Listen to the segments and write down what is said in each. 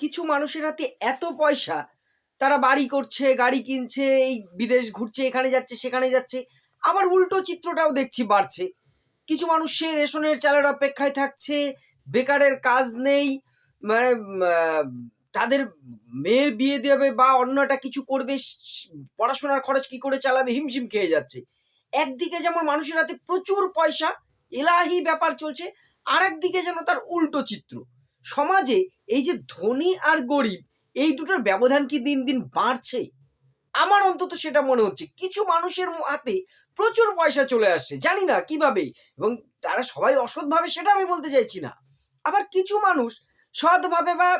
কিছু মানুষের হাতে এত পয়সা, তারা বাড়ি করছে, গাড়ি কিনছে, এই বিদেশ ঘুরছে, এখানে যাচ্ছে, সেখানে যাচ্ছে, আবার উল্টো চিত্রটাও দেখছি বাড়ছে। কিছু মানুষ সে রেশনের চালের অপেক্ষায় থাকছে, বেকারের কাজ নেই মানে তাদের মেয়ের বিয়ে দেবে বা অন্য একটা কিছু করবে, পড়াশোনার খরচ কি করে চালাবে, হিমশিম খেয়ে যাচ্ছে। একদিকে যেমন মানুষের হাতে প্রচুর পয়সা, এলাহি ব্যাপার চলছে আর একদিকে যেন তার উল্টো চিত্র। সমাজে এই যে ধনী আর গরিব, এই দুটোর ব্যবধান কি দিন দিন বাড়ছে? আমার অন্তত সেটা মনে হচ্ছে। কিছু মানুষের হাতে প্রচুর পয়সা চলে আসছে, জানি না কীভাবে, এবং তারা সবাই অসৎভাবে সেটা আমি বলতে চাইছি না। আবার কিছু মানুষ সৎভাবে বা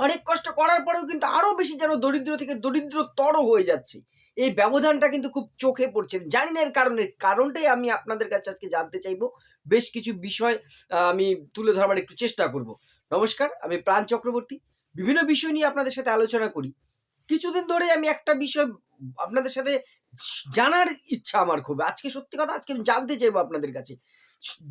অনেক কষ্ট করার পরেও কিন্তু আরও বেশি যেন দরিদ্র থেকে দরিদ্রতর হয়ে যাচ্ছে। এই ব্যবধানটা কিন্তু খুব চোখে পড়ছে। জানি না এর কারণে, কারণটাই আমি আপনাদের কাছে আজকে জানতে চাইব। বেশ কিছু বিষয় আমি তুলে ধরবার একটু চেষ্টা করব। নমস্কার, আমি প্রাণ চক্রবর্তী। বিভিন্ন বিষয় নিয়ে আপনাদের সাথে আলোচনা করি। কিছুদিন ধরে আমি একটা বিষয় আপনাদের সাথে জানার ইচ্ছা আমার খুব। আজকে সত্যি কথা, আজকে আমি জানতে চাইব আপনাদের কাছে।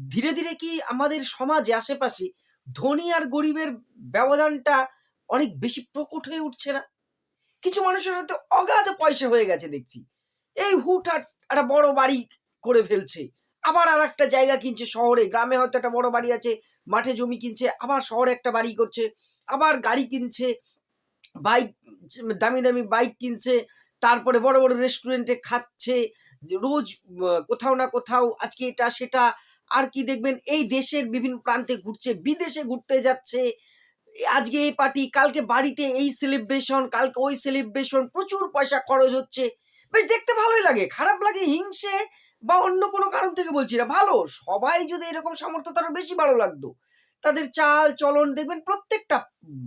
ধীরে ধীরে কি আমাদের সমাজে, আশেপাশে ধনী আর গরিবের ব্যবধানটা অনেক বেশি প্রকট হয়ে উঠছে না? কিছু মানুষের হাতে অগাধ পয়সা হয়ে গেছে দেখছি। এই হুটহাট একটা বড় বাড়ি করে ফেলছে। আবার আর একটা জায়গা কিনছে শহরে। গ্রামে হয়তো একটা বড় বাড়ি আছে, মাঠে জমি কিনছে, আবার শহরে একটা বাড়ি করছে, আবার গাড়ি কিনছে, বাইক, দামি দামি বাইক কিনছে, তারপরে বড় বড় রেস্টুরেন্টে খাচ্ছে রোজ কোথাও না কোথাও আজকে এটা, সেটা, আর কি দেখবেন, এই দেশের বিভিন্ন প্রান্তে ঘুরছে, বিদেশে ঘুরতে যাচ্ছে আজকে এই পার্টি কালকে বাড়িতে এই সেলিব্রেশন কালকে ওই সেলিব্রেশন প্রচুর পয়সা খরচ হচ্ছে। বেশ দেখতে ভালোই লাগে, খারাপ লাগে হিংসে বা অন্য কোনো কারণ থেকে বলছি না, ভালো। সবাই যদি এরকম সামর্থ্য, তারও বেশি ভালো লাগতো। তাদের চাল, চলন, দেখবেন প্রত্যেকটা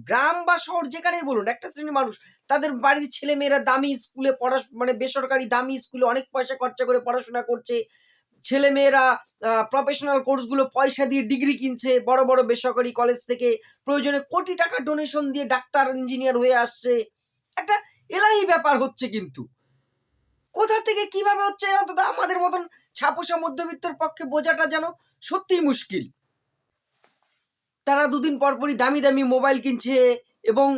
গ্রাম বা শহর যেখানে বলুন, একটা শ্রেণির মানুষ, তাদের বাড়ির ছেলে মেয়েরা দামি স্কুলে পড়া মানে বেসরকারি দামি স্কুলে অনেক পয়সা খরচা করে পড়াশোনা করছে। ছেলে মেয়েরা প্রফেশনাল কোর্সগুলো পয়সা দিয়ে ডিগ্রি কিনছে, বড় বড় বেসরকারি কলেজ থেকে। প্রয়োজনে কোটি টাকা ডোনেশন দিয়ে ডাক্তার ইঞ্জিনিয়ার হয়ে আসছে। একটা এলাহি ব্যাপার হচ্ছে কিন্তু। কোথা থেকে কীভাবে হচ্ছে অন্তত আমাদের মতন ছাপোষা মধ্যবিত্তর পক্ষে বোঝাটা যেন সত্যিই মুশকিল। তারা দুদিন পর পরই দামি দামি মোবাইল কিনছে এবং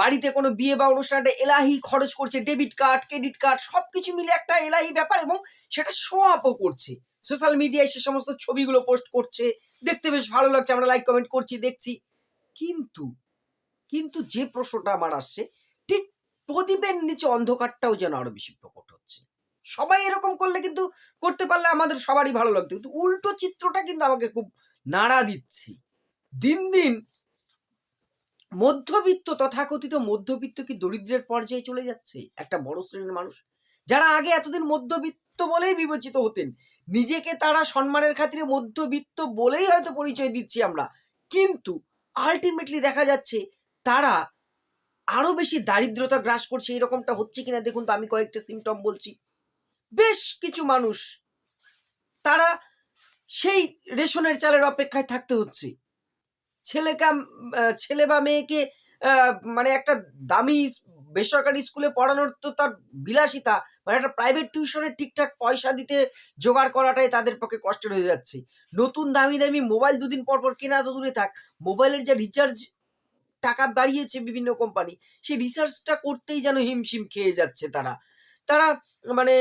বাড়িতে কোনো বিয়ে বা অনুষ্ঠানটা এলাহি খরচ করছে, ডেবিট কার্ড, ক্রেডিট কার্ড সব কিছু মিলে একটা এলাহি ব্যাপার এবং সেটা শো আপও করছে। সোশ্যাল মিডিয়ায় সে সমস্ত ছবিগুলো পোস্ট করছে, দেখতে বেশ ভালো লাগছে, আমরা লাইক কমেন্ট করছি, দেখছি। কিন্তু কিন্তু যে প্রশ্নটা আমার আসছে প্রদীপের নিচে অন্ধকারটাও যেন আরও বেশি প্রকট হচ্ছে। সবাই এরকম করলে কিন্তু করতে পারলে আমাদের সবারই ভালো লাগতো। কিন্তু উল্টো চিত্রটা কিন্তু আমাকে খুব নাড়া দিচ্ছে। দিন দিন মধ্যবিত্ত তথাকথিত মধ্যবিত্ত কি দরিদ্রের পর্যায়ে চলে যাচ্ছে? একটা বড় শ্রেণির মানুষ। যারা আগে এতদিন মধ্যবিত্ত বলেই বিবেচিত হতেন, নিজেকে তারা সম্মানের খাতিরে মধ্যবিত্ত বলেই হয়তো পরিচয় দিচ্ছি আমরা। কিন্তু আলটিমেটলি দেখা যাচ্ছে তারা আরও বেশি দারিদ্রতা গ্রাস করছে, এরকমটা হচ্ছে কিনা দেখুন তো, আমি কয়েকটা সিমটম বলছি। বেশ কিছু মানুষ, তারা সেই রেশনের চালের অপেক্ষায় থাকতে হচ্ছে। ছেলেকা ছেলে বা মেয়েকে মানে একটা দামি বেসরকারি স্কুলে পড়ানোর তো তার বিলাসিতা মানে একটা প্রাইভেট টিউশনের ঠিকঠাক পয়সা দিতে জোগাড় করাটাই তাদের পক্ষে কষ্টের হয়ে যাচ্ছে। নতুন দামি দামি মোবাইল দুদিন পর পর কেনা তো দূরে থাক মোবাইলের যা রিচার্জ টাকা বাড়িয়েছে বিভিন্ন কোম্পানি সেই রিসার্চটা করতেই যেন হিমশিম খেয়ে যাচ্ছে তারা। তারা মানে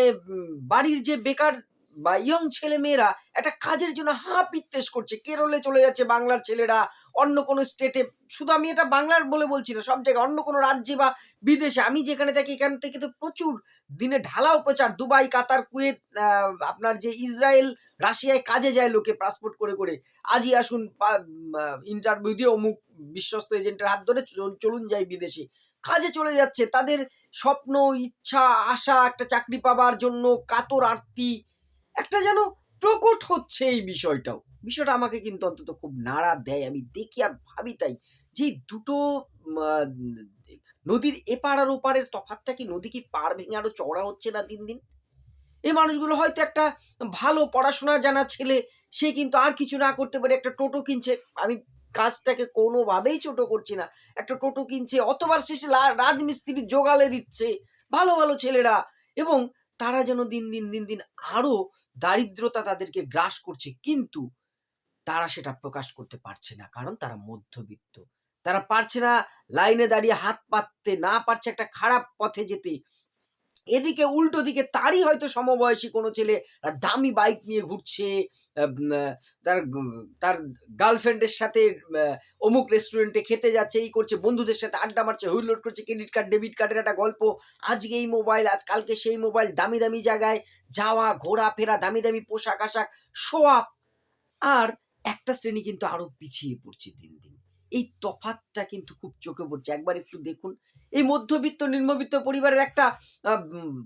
বাড়ির যে বেকার বা ইয়ং ছেলে মেয়েরা একটা কাজের জন্য হা পিত্তেস করছে। কেরলে চলে যাচ্ছে বাংলার ছেলেরা, অন্য কোনো স্টেটে শুধু আমি এটা বাংলার বলে বলছি না, সব জায়গায়, অন্য কোনো রাজ্যে বা বিদেশে। আমি যেখানে থাকি, এখান থেকে তো প্রচুর দিনে ঢালাও প্রচার। দুবাই, কাতার, কুয়েত আপনার যে ইসরায়েল, রাশিয়ায় কাজে যায় লোকে পাসপোর্ট করে করে। আজই আসুন ইন্টারভিউ দিয়ে অমুক বিশ্বস্ত এজেন্টের হাত ধরে চল- চলুন যাই বিদেশে। কাজে চলে যাচ্ছে। তাদের স্বপ্ন, ইচ্ছা, আশা, একটা চাকরি পাবার জন্য কাতর, আরতি একটা যেন প্রকট হচ্ছে এই বিষয়টাও। বিষয়টা আমাকে কিন্তু অন্তত খুব নাড়া দেয়, আমি দেখি আর ভাবি তাই। যে দুটো নদীর এপার আর ওপারের তফাতটা কি নদী কি পার ভেঙে আরও চওড়া হচ্ছে না দিন দিন? এই মানুষগুলো হয়তো একটা ভালো পড়াশোনা জানা ছেলে, সে কিন্তু আর কিছু না করতে পারে, একটা টোটো কিনছে। আমি কাজটাকে কোনোভাবেই ছোট করছি না। একটা টোটো কিনছে অতবার শেষে লা- রাজমিস্ত্রি জোগালে দিচ্ছে। ভালো ভালো ছেলেরা। এবং তারা যেন দিন দিন দিন দিন আরও দারিদ্রতা তাদেরকে গ্রাস করছে। কিন্তু তারা সেটা প্রকাশ করতে পারছে না, কারণ তারা মধ্যবিত্ত। তারা পারছে না লাইনে দাঁড়িয়ে হাত পাততে, না পারছে একটা খারাপ পথে যেতে। এদিকে উল্টো দিকে তারই হয়তো সমবয়সী কোনো ছেলে দামি বাইক নিয়ে ঘুরছে তার তার গার্লফ্রেন্ডের সাথে অমুক রেস্টুরেন্টে খেতে যাচ্ছে, এই করছে, বন্ধুদের সাথে আড্ডা মারছে হুইলোড করছে ক্রেডিট কার্ড ডেবিট কার্ডের একটা গল্প। আজকে এই মোবাইল আজ কালকে সেই মোবাইল দামি দামি জায়গায় যাওয়া ঘোরাফেরা দামি দামি পোশাক আশাক শো আর একটা শ্রেণি কিন্তু আরও পিছিয়ে পড়ছে দিন দিন। এই তফাতটা কিন্তু খুব চোখে পড়ছে। একবার একটু দেখুন। এই মধ্যবিত্ত, নিম্নবিত্ত পরিবারের একটা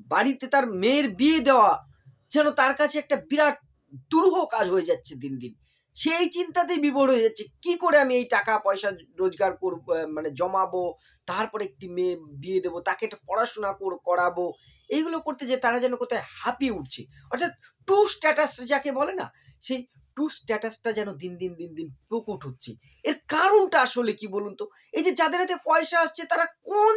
বাড়িতে তার মেয়ের বিয়ে দেওয়া যেন তার কাছে একটা বিরাট দুরূহ কাজ হয়ে যাচ্ছে দিন দিন। সেই চিন্তাতেই বিভোর হয়ে যাচ্ছে, কি করে আমি এই টাকা, পয়সা রোজগার করব মানে জমাবো, তারপরে একটি মেয়ে বিয়ে দেবো, তাকে একটা পড়াশোনা কর- করাবো, এইগুলো করতে যে তারা যেন কোথায় হাঁপিয়ে উঠছে। অর্থাৎ টু স্ট্যাটাস যাকে বলে না, সেই টু স্ট্যাটাসটা যেন দিন দিন দিন দিন প্রকট হচ্ছে। এর কারণটা আসলে কি বলুন তো? এই যে যাদের হাতে পয়সা আসছে, তারা কোন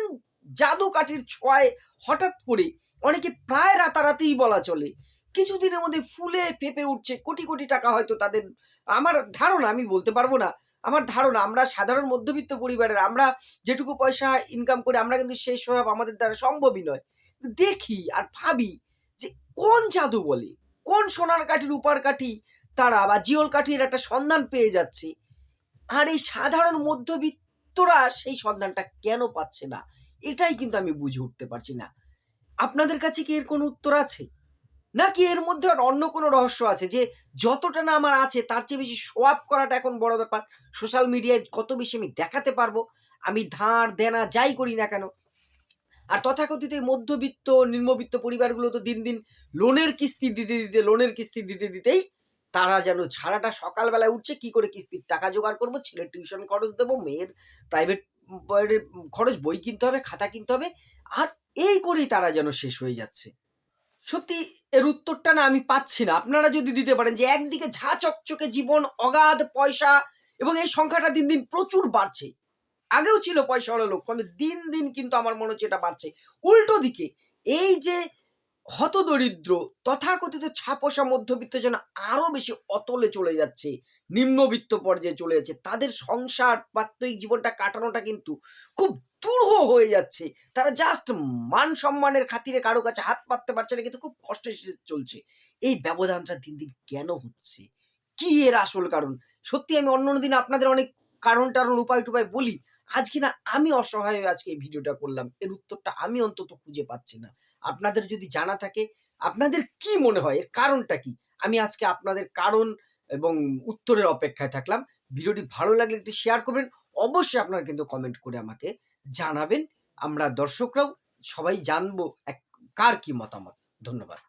জাদু কাঠির ছোঁয়ায় হঠাৎ করে অনেকে প্রায় রাতারাতিই বলা চলে। কিছুদিনের মধ্যে ফুলে ফেপে উঠছে, কোটি কোটি টাকা হয়তো তাদের, আমার ধারণা, আমি বলতে পারব না, আমার ধারণা, আমরা সাধারণ মধ্যবিত্ত পরিবারের, আমরা যেটুকু পয়সা ইনকাম করি, আমরা কিন্তু সেই স্বভাব আমাদের দ্বারা সম্ভবই নয়। দেখি আর ভাবি যে কোন জাদু বলে, কোন সোনার কাঠি রূপার কাঠি তারা বা জিওল কাঠির একটা সন্ধান পেয়ে যাচ্ছে। আর এই সাধারণ মধ্যবিত্তরা সেই সন্ধানটা কেন পাচ্ছে না? এটাই কিন্তু আমি বুঝে উঠতে পারছি না। আপনাদের কাছে কি এর কোনো উত্তর আছে? নাকি এর মধ্যে আর অন্য কোনো রহস্য আছে যে যতটা না আমার আছে, তার চেয়ে বেশি সোয়াপ করাটা এখন বড় ব্যাপার? সোশ্যাল মিডিয়ায় কত বেশি আমি দেখাতে পারব? আমি ধার, দেনা যাই করি না কেন? আর তথাকথিত এই মধ্যবিত্ত, নিম্নবিত্ত পরিবারগুলো তো দিন দিন লোনের কিস্তি দিতে দিতে লোনের কিস্তি দিতে, দিতেই তারা যেন সারাটা সকালবেলায় উঠছে, কি করে কিস্তির টাকা জোগাড় করব? ছেলের টিউশন খরচ দেবো, মেয়ের প্রাইভেট খরচ বই কিনতে হবে, খাতা কিনতে হবে, আর এই করেই তারা যেন শেষ হয়ে যাচ্ছে। সত্যি এর উত্তরটা না আমি পাচ্ছি না। আপনারা যদি দিতে পারেন যে একদিকে ঝা চকচকে জীবন, অগাধ পয়সা এবং এই সংখ্যাটা দিন দিন প্রচুর বাড়ছে। আগেও ছিল পয়সাওয়ালা লোক কিন্তু দিন দিন কিন্তু আমার মনে হচ্ছে এটা বাড়ছে। উল্টো দিকে এই যে হতদরিদ্র, তথাকথিত ছাপোষা মধ্যবিত্ত যেন আরও বেশি অতলে চলে যাচ্ছে, নিম্নবিত্ত পর্যায়ে চলে যাচ্ছে। তাদের সংসার প্রাত্যহিক জীবনটা কাটানোটা কিন্তু খুব দুরূহ হয়ে যাচ্ছে। তারা জাস্ট মান সম্মানের খাতিরে কারও কাছে হাত পাততে পারছে না, কিন্তু খুব কষ্টে চলছে। এই ব্যবধানটা দিন দিন কেন হচ্ছে? কি এর আসল কারণ? সত্যি আমি অন্য দিন আপনাদের অনেক কারণ টারণ উপায় টুপায় বলি। আজকে না আমি অসহায় হয়ে আজকে এই ভিডিওটা করলাম? এর উত্তরটা আমি অন্তত খুঁজে পাচ্ছি না। আপনাদের যদি জানা থাকে, আপনাদের কি মনে হয়? এর কারণটা কি? আমি আজকে আপনাদের কারণ এবং উত্তরের অপেক্ষায় থাকলাম। ভিডিওটি ভালো লাগলে একটি শেয়ার করবেন। অবশ্যই আপনারা কিন্তু কমেন্ট করে আমাকে জানাবেন। আমরা দর্শকরাও সবাই জানব এক কার কি মতামত। ধন্যবাদ।